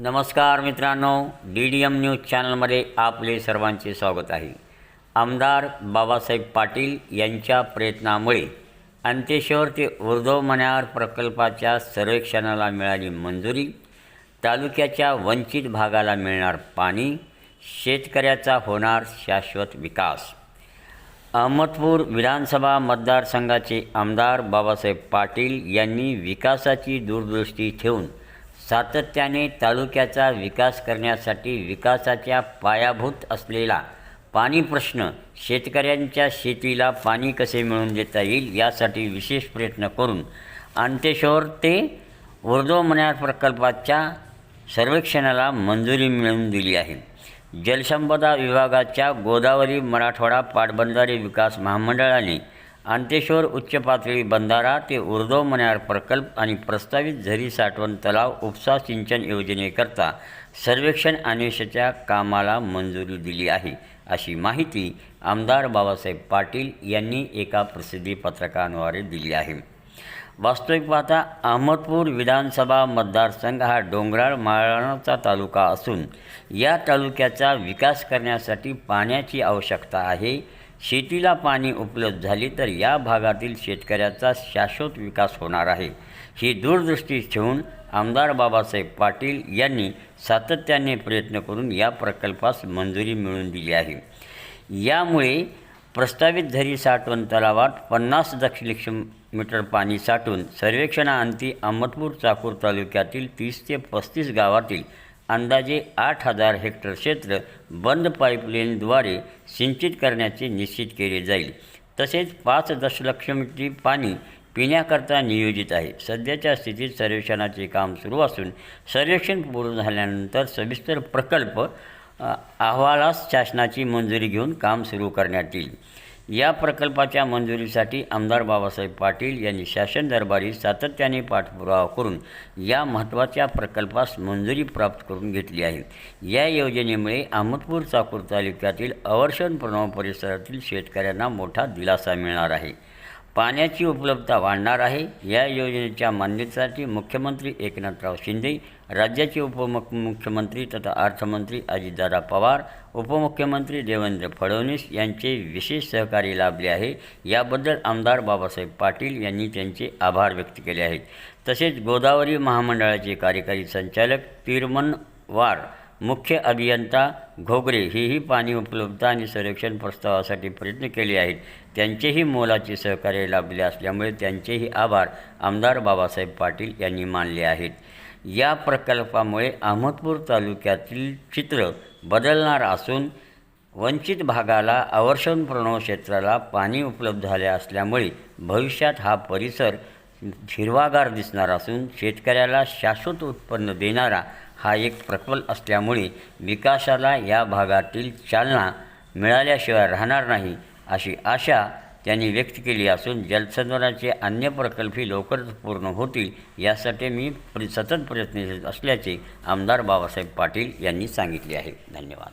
नमस्कार मित्रांनो D D M news चॅनलमध्ये आपले सर्वांचे स्वागत आहे. आमदार बाबासाहेब पाटील यांच्या प्रयत्नामुळे अंतेश्वर ते उर्धव मन्यार प्रकल्पाच्या सर्वेक्षणाला मिळाली मंजुरी तालुक्याच्या वंचित भागाला मिळणार पाणी शेतकऱ्याचा होणार शाश्वत विकास. अहमदपूर विधानसभा मतदारसंघाचे आमदार बाबासाहेब पाटील यांनी विकासाची दूरदृष्टी ठेवून सातत्याने तालुक्याचा विकास करण्यासाठी विकासाच्या पायाभूत असलेला पाणी प्रश्न शेतकऱ्यांच्या शेतीला पाणी कसे मिळवून देता येईल यासाठी विशेष प्रयत्न करून अंतेश्वर ते उर्दव प्रकल्पाच्या सर्वेक्षणाला मंजुरी मिळवून दिली आहे. जलसंपदा विभागाच्या गोदावरी मराठवाडा पाटबंधारे विकास महामंडळाने अंतेश्वर उच्च पातळी बंधारा ते उर्दव मण्यार प्रकल्प आणि प्रस्तावित झरी साठवण तलाव उपसा सिंचन योजनेकरता सर्वेक्षण अन्वेषणाच्या कामाला मंजुरी दिली आहे. अशी माहिती आमदार बाबासाहेब पाटील यांनी एका प्रसिद्धी पत्रकाद्वारे दिली आहे. वास्तविक पाहता अहमदपूर विधानसभा मतदारसंघ हा डोंगराळ माळरानाचा तालुका असून या तालुक्याचा विकास करण्यासाठी पाण्याची आवश्यकता आहे शेतीला पाणी उपलब्ध झाली तर या भागातील शेतकऱ्याचा शाश्वत विकास होणार आहे. ही दूरदृष्टी ठेवून आमदार बाबासाहेब पाटील यांनी सातत्याने प्रयत्न करून या प्रकल्पास मंजुरी मिळवून दिली आहे. यामुळे प्रस्तावित झरी साठवण तलावात पन्नास दशलक्ष मीटर पाणी साठून सर्वेक्षणाअंती अहमदपूर चाकूर तालुक्यातील तीस ते पस्तीस गावातील अंदाजे आठ हजार हेक्टर क्षेत्र बंद पाईपलाईनद्वारे सिंचित करण्याचे निश्चित केले जाईल. तसेच पाच दशलक्ष मीटर पाणी पिण्याकरता नियोजित आहे. सध्याच्या स्थितीत सर्वेक्षणाचे काम सुरू असून सर्वेक्षण पूर्ण झाल्यानंतर सविस्तर प्रकल्प अहवालास शासनाची मंजुरी घेऊन काम सुरू करण्यात येईल. या प्रकल्पाच्या मंजुरीसाठी आमदार बाबासाहेब पाटील यांनी शासन दरबारी सातत्याने पाठपुरावा करून या महत्त्वाच्या प्रकल्पास मंजुरी प्राप्त करून घेतली आहे. या योजनेमुळे अहमदपूर चाकूर तालुक्यातील अवर्षण प्रणव परिसरातील शेतकऱ्यांना मोठा दिलासा मिळणार आहे. पाण्याची उपलब्धता वाढणार आहे. या योजनेच्या मान्यतेसाठी मुख्यमंत्री एकनाथराव शिंदे राज्याचे उपमुख्यमंत्री तथा अर्थमंत्री अजितदादा पवार उपमुख्यमंत्री देवेंद्र फडणवीस यांचे विशेष सहकार्य लाभले आहे. याबद्दल आमदार बाबासाहेब पाटील यांनी त्यांचे आभार व्यक्त केले आहेत. तसेच गोदावरी महामंडळाचे कार्यकारी संचालक तिरमनवार मुख्य अभियंता घोगरे हेही पाणी उपलब्धता आणि संरक्षण प्रस्तावासाठी प्रयत्न केले आहेत. त्यांचेही मोलाचे सहकार्य लाभले असल्यामुळे त्यांचेही आभार आमदार बाबासाहेब पाटील यांनी मानले आहेत. या प्रकल्पामुळे अहमदपूर तालुक्यातील चित्र बदलणार असून वंचित भागाला आवर्षण प्रणव क्षेत्राला पाणी उपलब्ध झाले असल्यामुळे भविष्यात हा परिसर हिरवागार दिसणार असून शेतकऱ्याला शाश्वत उत्पन्न देणारा हा एक प्रकल्प असल्यामुळे विकासाला या भागातील चालना मिळाल्याशिवाय राहणार नाही अशी आशा त्यांनी व्यक्त केली असून जलसंधारणाचे अन्य प्रकल्पही लवकरच पूर्ण होतील यासाठी मी सतत प्रयत्नशील असल्याचे आमदार बाबासाहेब पाटील यांनी सांगितले आहे. धन्यवाद.